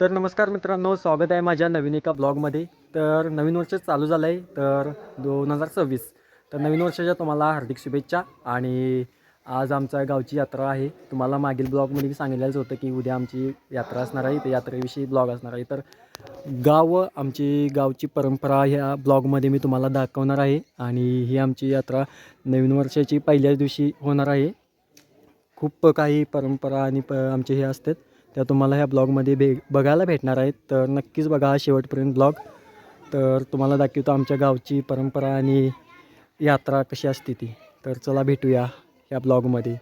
तर नमस्कार मित्रांनो स्वागत आहे माझ्या नवीन एका ब्लॉगमध्ये. तर नवीन वर्ष चालू झालं आहे तर दोन हजार सव्वीस. तर नवीन वर्षाच्या तुम्हाला हार्दिक शुभेच्छा आणि आज आमच्या गावची यात्रा आहे. तुम्हाला मागील ब्लॉगमध्ये सांगितलेलंच होतं की उद्या आमची यात्रा असणार आहे तर यात्रेविषयी ब्लॉग असणार आहे. तर गाव आमची गावची परंपरा ह्या ब्लॉगमध्ये मी तुम्हाला दाखवणार आहे आणि ही आमची यात्रा नवीन वर्षाची पहिल्याच दिवशी होणार आहे. खूप काही परंपरा आणि प आमचे हे असतात. त्या तुम्हाला ह्या ब्लॉगमध्ये भे बघायला भेटणार आहेत. तर नक्कीच बघा हा शेवटपर्यंत ब्लॉग. तर तुम्हाला दाखवतो आमच्या गावची परंपरा आणि यात्रा कशी असते ती. तर चला भेटूया या ब्लॉगमध्ये.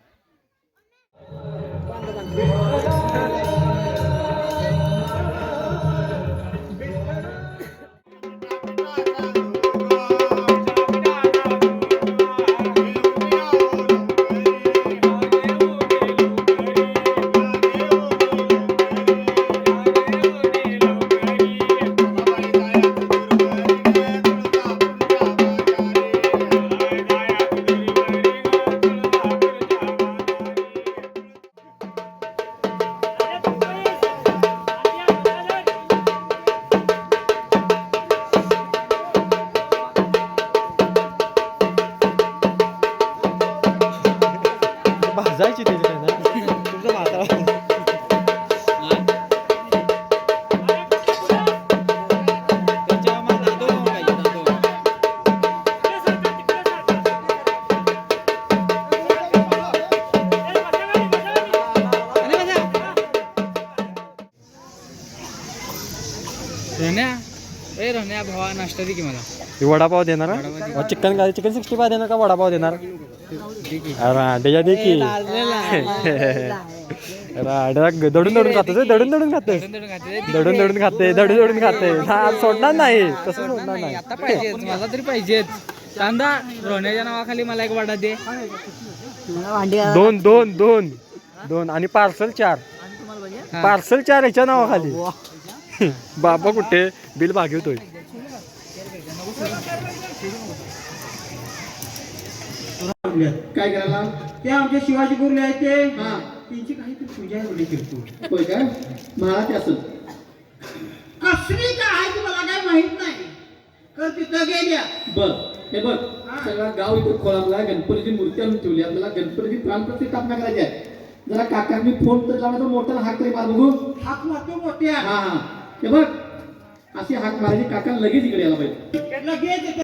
भाजायची त्याची तुमचं भाजा रण्या ए रण्या भावा नाश्ता दे की मला. वडापाव देणार हा? चिकन काय चिकन सिक्स्टी फाय देणार का वडापाव देणार? रांडेच्या दे की. रांड्या दडून दडून खातोस हे? दडून दडून खातोस. दडून दडून खाते दडून दडून खाते हा सोडणार नाही. तसं सोडणार नाही. आता पाहिजेच मला तरी पाहिजेच. कांदा रोण्याच्या नावाखाली मला एक वाटा दे. दोन दोन दोन. दोन आणि पार्सल चार. पार्सल चार ह्याच्या नावाखाली. बाबा कुठे? बिल भागवतोय. काय करायला? ते आमचे शिवाजी गुरु आहेत ते. हा. त्यांची काहीतरी पूजा आहे म्हणजे करतो होय का? मला ते असं. कसली काय आहे ती मला काय माहीत नाही. तर तिथं गेल्या. बर हे बघ. सगळा गाव इथं खोळामला गणपतीची मूर्ती आणून ठेवली. आपल्याला गणपतीची प्राणप्रतिष्ठापना करायची आहे. जरा काकांनी फोन तर लावला तर मोठा हाक तरी मार बघू. हात मारतो मोठ्या. हा हा. हे बघ अशी हाक मारायची काका लगेच इकडे यायला पाहिजे. लगेच